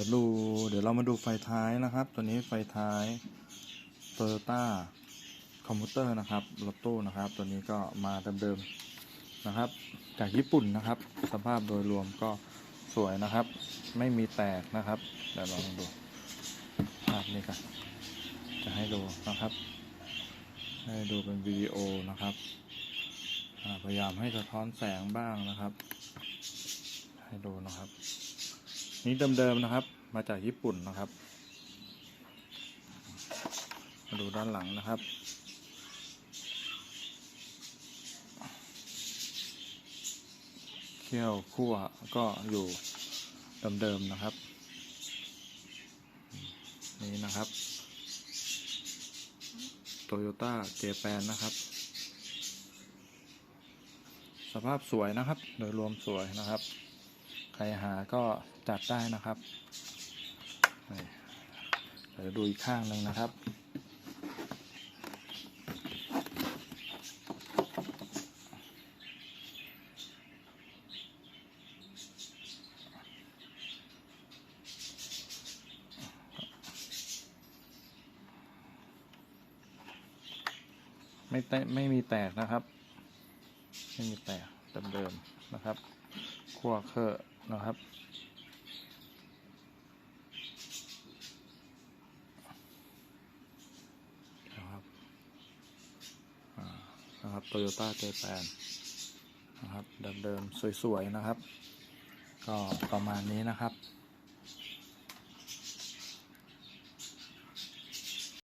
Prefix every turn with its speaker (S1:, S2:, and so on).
S1: ดี๋ยวดู เดี๋ยวเรามาดูไฟท้ายนะครับ ตัวนี้ไฟท้าย Toyota คอมพิวเตอร์นะครับ รถตู้นะครับ ตัวนี้ก็มาเดิมๆนะครับ จากญี่ปุ่นนะครับ สภาพโดยรวมก็สวยนะครับ ไม่มีแตกนะครับ เดี๋ยวลองดูภาพนี้กันจะให้ดูนะครับ ให้ดูเป็นวิดีโอนะครับ พยายามให้สะท้อนแสงบ้างนะครับ ให้ดูนะครับ นี่เดิมๆนะครับ มาจากญี่ปุ่นนะครับ มาดูด้านหลังนะครับเขี้ยวคั่วก็อยู่เดิมๆนะครับ นี่นะครับโตโยต้าเจแปนนะครับ สภาพสวยนะครับ โดยรวมสวยนะครับ ครหาก็จัดได้นะครับเดี๋ยวดูอีกข้างหนึ่งนะครับไม่แตะไม่มีแตกนะครับ ไม่มีแตก เดิมๆนะครับขั้วเคอะนะครับ นะครับนะครับโตโยต้าเจแปนนะครับเดิมๆสวยๆนะครับ ก็ประมาณนี้นะครับ